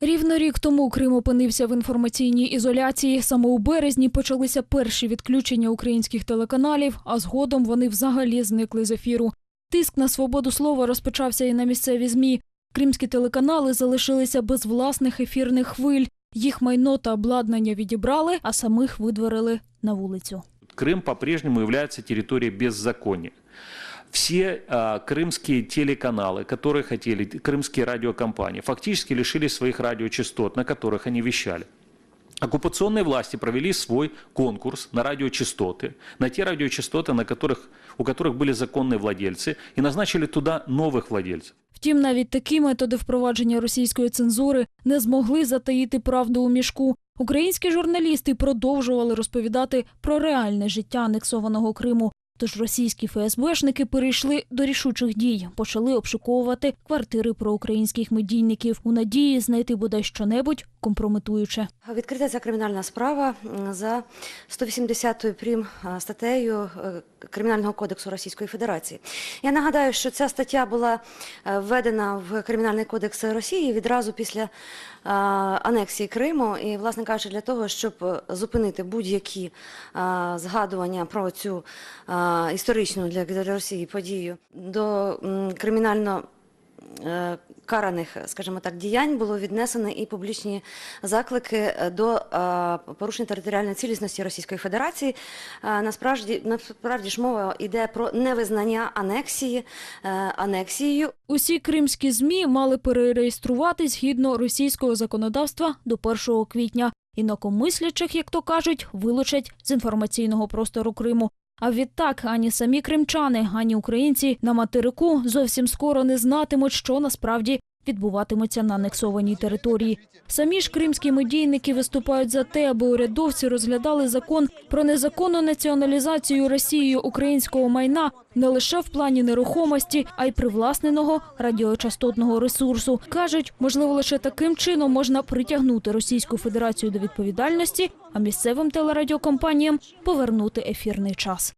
Рівно рік тому Крим опинився в інформаційній ізоляції. Саме у березні почалися перші відключення українських телеканалів, а згодом вони взагалі зникли з ефіру. Тиск на свободу слова розпочався і на місцеві змі. Кримські телеканали залишилися без власних ефірних хвиль. Їх майно та обладнання відібрали, а самих видворили на вулицю. Крым по-прежнему является территорией беззакония Все а, крымские телеканалы, которые хотели, крымские радиокомпании, фактически лишились своих радиочастот, на которых они вещали. Оккупационные власти провели свой конкурс на радиочастоты, на те радиочастоты, на которых, у которых были законные владельцы, и назначили туда новых владельцев. Втім, навіть такі методи впровадження російської цензури не змогли затаїти правду у мішку. Українські журналісти продовжували розповідати про реальне життя анексованого Криму. Тож російські ФСБшники перейшли до рішучих дій, почали обшуковувати квартири проукраїнських медійників у надії знайти бодай щонебудь компрометуюче. Відкрита ця кримінальна справа за 180 прим статтею е, Кримінального кодексу Російської Федерації. Я нагадаю, що ця стаття була е, введена в Кримінальний кодекс Росії відразу після анексії Криму, і, власне кажучи, для того, щоб е, зупинити будь-які згадування про цю а, історичну для Росії подію до кримінально е, караних, скажімо так, діянь було віднесено і публічні заклики е, до е, порушення територіальної цілісності Російської Федерації. Е, Насправді, насправді ж мова йде про невизнання анексії е, анексією Усі кримські змі мали перереєструвати згідно російського законодавства до 1 квітня. Інакомислячих, як то кажуть, вилучать з інформаційного простору Криму. А відтак ані самі кримчани, ані українці на материку зовсім скоро не знатимуть, що насправді відбуватиметься на анексованій території. Самі ж кримські медійники виступають за те, аби урядовці розглядали закон про незаконну націоналізацію Росією українського майна не лише в плані нерухомості, а й привласненого радіочастотного ресурсу. кажуть, можливо, лише таким чином можна притягнути Російську Федерацію до відповідальності, а місцевим телерадіокомпаніям повернути ефірний час.